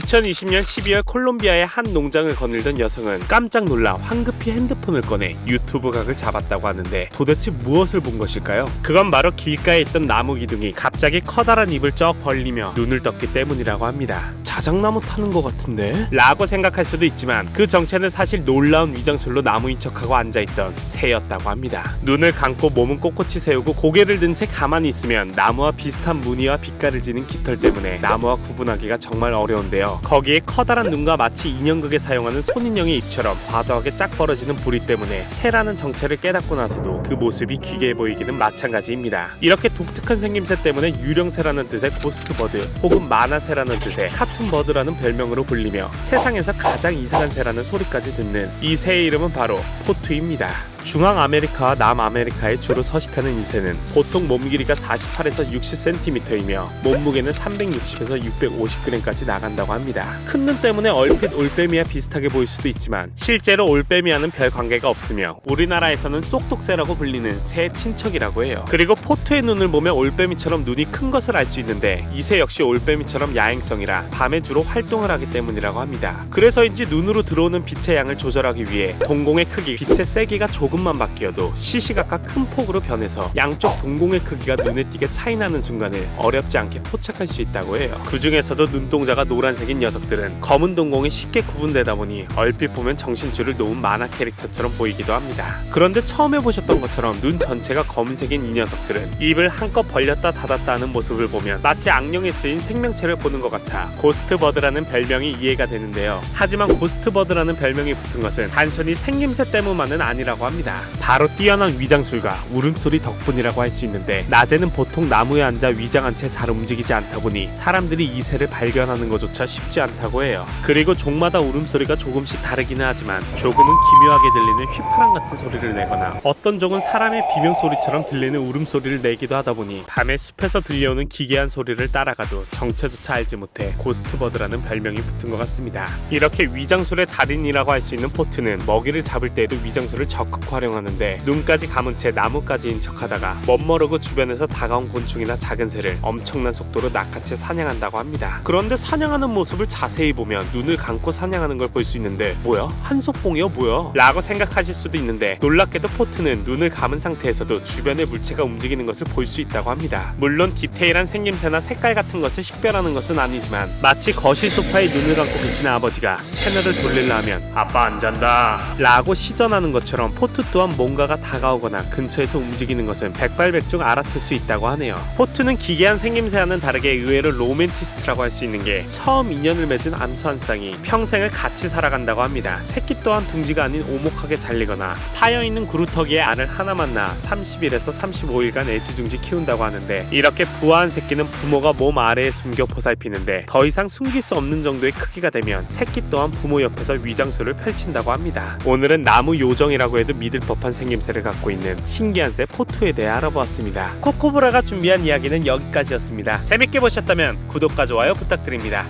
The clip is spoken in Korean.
2020년 12월 콜롬비아의 한 농장을 거닐던 여성은 깜짝 놀라 황급히 핸드폰을 꺼내 유튜브 각을 잡았다고 하는데 도대체 무엇을 본 것일까요? 그건 바로 길가에 있던 나무 기둥이 갑자기 커다란 입을 쩍 벌리며 눈을 떴기 때문이라고 합니다. 자작나무 타는 것 같은데? 라고 생각할 수도 있지만 그 정체는 사실 놀라운 위장술로 나무인 척하고 앉아있던 새였다고 합니다. 눈을 감고 몸은 꼿꼿이 세우고 고개를 든 채 가만히 있으면 나무와 비슷한 무늬와 빛깔을 지닌 깃털 때문에 나무와 구분하기가 정말 어려운데요. 거기에 커다란 눈과 마치 인형극에 사용하는 손인형의 입처럼 과도하게 짝 벌어지는 부리 때문에 새라는 정체를 깨닫고 나서도 그 모습이 기괴해 보이기는 마찬가지입니다. 이렇게 독특한 생김새 때문에 유령새라는 뜻의 고스트버드 혹은 만화새라는 뜻의 카툰버드라는 별명으로 불리며 세상에서 가장 이상한 새라는 소리까지 듣는 이 새의 이름은 바로 포투입니다. 중앙 아메리카와 남아메리카에 주로 서식하는 이 새는 보통 몸 길이가 48에서 60cm이며 몸무게는 360에서 650g까지 나간다고 합니다. 큰 눈 때문에 얼핏 올빼미와 비슷하게 보일 수도 있지만 실제로 올빼미와는 별 관계가 없으며 우리나라에서는 쏙독새라고 불리는 새의 친척이라고 해요. 그리고 포트의 눈을 보면 올빼미처럼 눈이 큰 것을 알 수 있는데 이새 역시 올빼미처럼 야행성이라 밤에 주로 활동을 하기 때문이라고 합니다. 그래서인지 눈으로 들어오는 빛의 양을 조절하기 위해 동공의 크기, 빛의 세기가 조금만 바뀌어도 시시각각 큰 폭으로 변해서 양쪽 동공의 크기가 눈에 띄게 차이나는 순간을 어렵지 않게 포착할 수 있다고 해요. 그 중에서도 눈동자가 노란색인 녀석들은 검은 동공이 쉽게 구분되다 보니 얼핏 보면 정신줄을 놓은 만화 캐릭터처럼 보이기도 합니다. 그런데 처음에 보셨던 것처럼 눈 전체가 검은색인 이 녀석들은 입을 한껏 벌렸다 닫았다 하는 모습을 보면 마치 악령에 쓰인 생명체를 보는 것 같아 고스트버드라는 별명이 이해가 되는데요. 하지만 고스트버드라는 별명이 붙은 것은 단순히 생김새 때문만은 아니라고 합니다. 바로 뛰어난 위장술과 울음소리 덕분이라고 할 수 있는데 낮에는 보통 나무에 앉아 위장한 채 잘 움직이지 않다 보니 사람들이 이 새를 발견하는 것조차 쉽지 않다고 해요. 그리고 종마다 울음소리가 조금씩 다르기는 하지만 조금은 기묘하게 들리는 휘파람 같은 소리를 내거나 어떤 종은 사람의 비명소리처럼 들리는 울음소리를 내기도 하다 보니 밤에 숲에서 들려오는 기괴한 소리를 따라가도 정체조차 알지 못해 고스트버드라는 별명이 붙은 것 같습니다. 이렇게 위장술의 달인이라고 할 수 있는 포트는 먹이를 잡을 때에도 위장술을 적극 활용하는데 눈까지 감은 채 나무까지인 척하다가 멋모르고 주변에서 다가온 곤충이나 작은 새를 엄청난 속도로 낚아채 사냥한다고 합니다. 그런데 사냥하는 모습을 자세히 보면 눈을 감고 사냥하는 걸 볼 수 있는데 뭐야? 한속봉이야 뭐야? 라고 생각하실 수도 있는데 놀랍게도 포트는 눈을 감은 상태에서도 주변의 물체가 움직이는 것을 볼 수 있다고 합니다. 물론 디테일한 생김새나 색깔 같은 것을 식별하는 것은 아니지만 마치 거실 소파에 눈을 감고 계시는 아버지가 채널을 돌리려 하면 아빠 안 잔다 라고 시전하는 것처럼 포트 또한 뭔가가 다가오거나 근처에서 움직이는 것은 백발백중 알아챌 수 있다고 하네요. 포트는 기괴한 생김새와는 다르게 의외로 로맨티스트라고 할 수 있는 게 처음 인연을 맺은 암수 한 쌍이 평생을 같이 살아간다고 합니다. 새끼 또한 둥지가 아닌 오목하게 잘리거나 파여있는 구루터기에 알을 하나만 낳아 30일에서 35일간 애지중지 키운다고 하는데 이렇게 부화한 새끼는 부모가 몸 아래에 숨겨 보살피는데 더 이상 숨길 수 없는 정도의 크기가 되면 새끼 또한 부모 옆에서 위장술을 펼친다고 합니다. 오늘은 나무 요정이라고 해도 믿을 법한 생김새를 갖고 있는 신기한 새 포투에 대해 알아보았습니다. 코코브라가 준비한 이야기는 여기까지였습니다. 재밌게 보셨다면 구독과 좋아요 부탁드립니다.